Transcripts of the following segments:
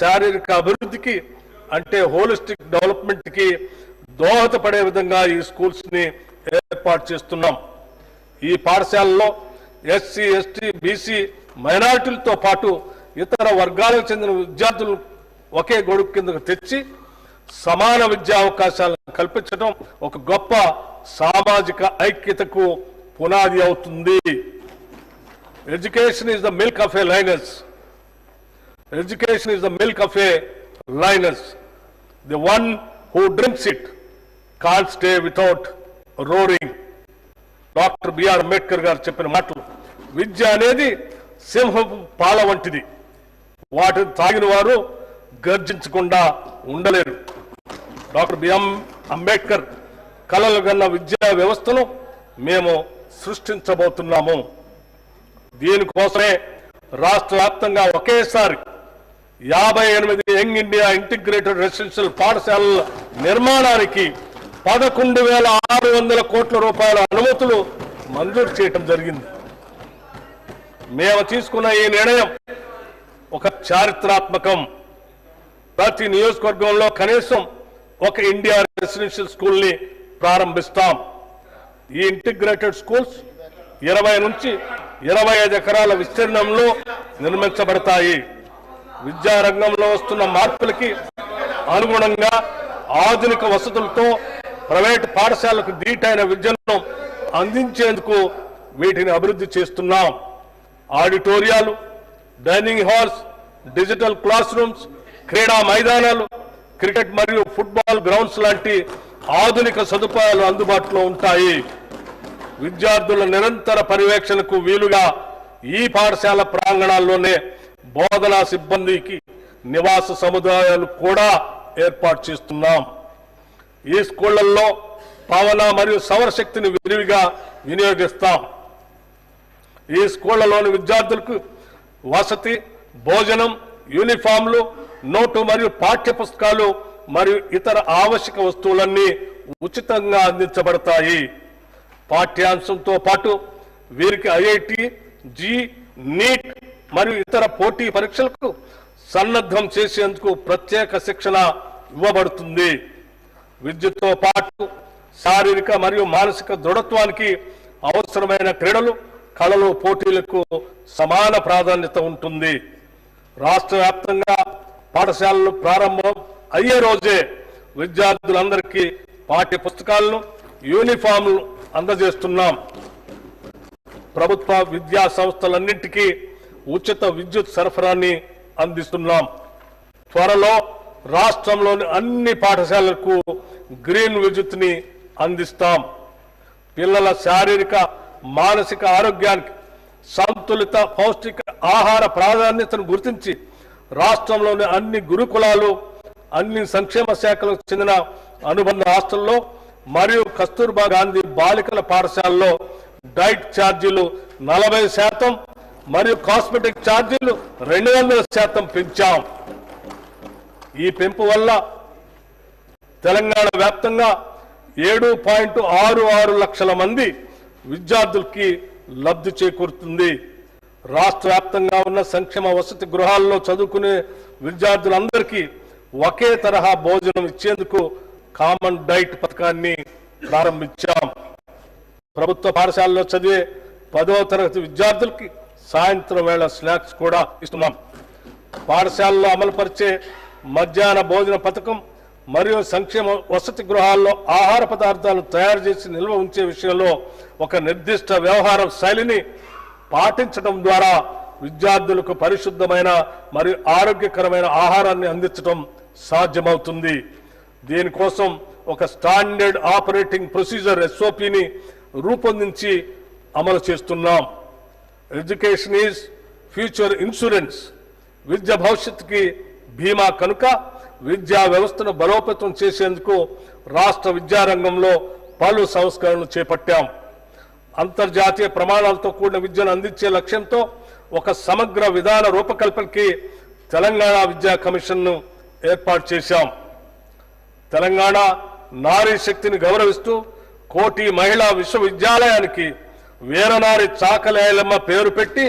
శారీరక అభివృద్ధికి అంటే హోలిస్టిక్ డెవలప్మెంట్కి దోహదపడే విధంగా ఈ స్కూల్స్ని ఏర్పాటు చేస్తున్నాం. ఈ పాఠశాలలో ఎస్సీ ఎస్టీ బీసీ మైనారిటీలతో పాటు ఇతర వర్గాలకు చెందిన విద్యార్థులు ఒకే గొడుగు కిందకు తెచ్చి సమాన విద్యా అవకాశాలను కల్పించడం ఒక గొప్ప సామాజిక ఐక్యతకు పునాది అవుతుంది. Education is the milk of a lioness education is the milk of a lioness the one who drinks it call stay without roaring doctor BR Ambedkar garu చెప్పిన మాటలు విద్య అనేది సింహపు పాల వంటిది. వాటిని తాగిన వారు గర్జించకుండా ఉండలేరు. డాక్టర్ బిఎం అంబేద్కర్ కలలు గన్న విద్యా వ్యవస్థను మేము సృష్టించబోతున్నాము. దీనికోసమే రాష్ట్ర వ్యాప్తంగా ఒకేసారి యాభై ఎనిమిది యంగ్ ఇండియా ఇంటిగ్రేటెడ్ రెసిడెన్షియల్ పాఠశాలల నిర్మాణానికి పదకొండు వేల ఆరు వందల కోట్ల రూపాయల అనుమతులు మంజూరు చేయటం జరిగింది. మేము తీసుకున్న ఈ నిర్ణయం ఒక చారిత్రాత్మకం. ప్రతి నియోజకవర్గంలో కనీసం ఒక ఇండియా రెసిడెన్షియల్ స్కూల్ని ప్రారంభిస్తాం. ఈ ఇంటిగ్రేటెడ్ స్కూల్స్ ఇరవై నుంచి ఇరవై ఐదు ఎకరాల విస్తీర్ణంలో నిర్మించబడతాయి. విద్యారంగంలో వస్తున్న మార్పులకి అనుగుణంగా ఆధునిక వసతులతో ప్రైవేట్ పాఠశాలకు దీటైన విద్యను అందించేందుకు వీటిని అభివృద్ధి చేస్తున్నాం. ఆడిటోరియాలు dining halls digital class rooms క్రీడా మైదానాలు క్రికెట్ మరియు ఫుట్బాల్ గ్రౌండ్స్ లాంటి ఆధునిక సదుపాయాలు అందుబాటులో ఉంటాయి. విద్యార్థుల నిరంతర పర్యవేక్షణకు వీలుగా ఈ పాఠశాల ప్రాంగణాల్లోనే బోధనా సిబ్బందికి నివాస సముదాయాలు కూడా ఏర్పాటు చేస్తున్నాం. ఈ స్కూళ్ళలో పవన మరియు సౌరశక్తిని విరివిగా వినియోగిస్తాం. ఈ స్కూళ్ళలోని విద్యార్థులకు వసతి భోజనం యూనిఫామ్లు నోటు మరియు పాఠ్య పుస్తకాలు మరియు ఇతర ఆవశ్యక వస్తువులన్నీ ఉచితంగా అందించబడతాయి. పాఠ్యాంశంతో పాటు వీరికి ఐఐటి జీ నీట్ మరియు ఇతర పోటీ పరీక్షలకు సన్నద్ధం చేసేందుకు ప్రత్యేక శిక్షణ ఇవ్వబడుతుంది. విద్యతో పాటు శారీరక మరియు మానసిక దృఢత్వానికి అవసరమైన క్రీడలు కళలు పోటీలకు సమాన ప్రాధాన్యత ఉంటుంది. రాష్ట్ర వ్యాప్తంగా పాఠశాలలు ప్రారంభం అయ్యే రోజే విద్యార్థులందరికీ పాఠ్య పుస్తకాలను యూనిఫామ్లు అందజేస్తున్నాం. ప్రభుత్వ విద్యా సంస్థలన్నింటికీ ఉచిత విద్యుత్ సరఫరాని అందిస్తున్నాం. త్వరలో రాష్ట్రంలోని అన్ని పాఠశాలలకు గ్రీన్ విద్యుత్ని అందిస్తాం. పిల్లల శారీరక మానసిక ఆరోగ్యానికి సంతులిత పౌష్టిక ఆహార ప్రాధాన్యతను గుర్తించి రాష్ట్రంలోని అన్ని గురుకులాలు అన్ని సంక్షేమ శాఖలకు చెందిన అనుబంధ హాస్టల్లో మరియు కస్తూర్బా గాంధీ బాలికల పాఠశాలలో డైట్ ఛార్జీలు నలభై శాతం మరియు కాస్మెటిక్ ఛార్జీలు రెండు వందల శాతం పెంచాం. ఈ పెంపు వల్ల తెలంగాణ వ్యాప్తంగా ఏడు పాయింట్ ఆరు ఆరు లక్షల మంది విద్యార్థులకి లబ్ధి చేకూరుతుంది. రాష్ట్ర వ్యాప్తంగా ఉన్న సంక్షేమ వసతి గృహాల్లో చదువుకునే విద్యార్థులందరికీ ఒకే తరహా భోజనం ఇచ్చేందుకు కామన్ డైట్ పథకాన్ని ప్రారంభించాం. ప్రభుత్వ పాఠశాలలో చదివే పదవ తరగతి విద్యార్థులకి సాయంత్రం వేళ స్నాక్స్ కూడా ఇస్తున్నాం. పాఠశాలలో అమలుపరిచే మధ్యాహ్న భోజన పథకం మరియు సంక్షేమ వసతి గృహాల్లో ఆహార పదార్థాలను తయారు చేసి నిల్వ ఉంచే విషయంలో ఒక నిర్దిష్ట వ్యవహార శైలిని పాటించడం ద్వారా విద్యార్థులకు పరిశుద్ధమైన మరియు ఆరోగ్యకరమైన ఆహారాన్ని అందించడం సాధ్యమవుతుంది. దీనికోసం ఒక స్టాండర్డ్ ఆపరేటింగ్ ప్రొసీజర్ ఎస్ఓపిని రూపొందించి అమలు చేస్తున్నాం. Education is future insurance. విద్య భవిష్యత్తుకి బీమా కనుక విద్యా వ్యవస్థను బలోపేతం చేసేందుకు రాష్ట్ర విద్యారంగంలో పలు సంస్కరణలు చేపట్టాం. అంతర్జాతీయ ప్రమాణాలతో కూడిన విద్యను అందించే లక్ష్యంతో ఒక సమగ్ర విధాన రూపకల్పనకి తెలంగాణ విద్యా కమిషన్ను ఏర్పాటు చేశాం. తెలంగాణ నారీ శక్తిని గౌరవిస్తూ కోటి మహిళా విశ్వవిద్యాలయానికి వీరనారి చాకలేలమ్మ పేరు పెట్టి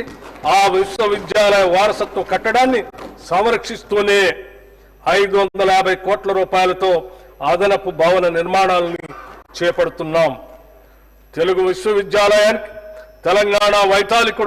ఆ విశ్వవిద్యాలయ వారసత్వ కట్టడాన్ని సంరక్షిస్తూనే ఐదు వందల యాభై కోట్ల రూపాయలతో అదనపు భవన నిర్మాణాలని చేపడుతున్నాం. తెలుగు విశ్వవిద్యాలయానికి తెలంగాణ వైతాళికుడు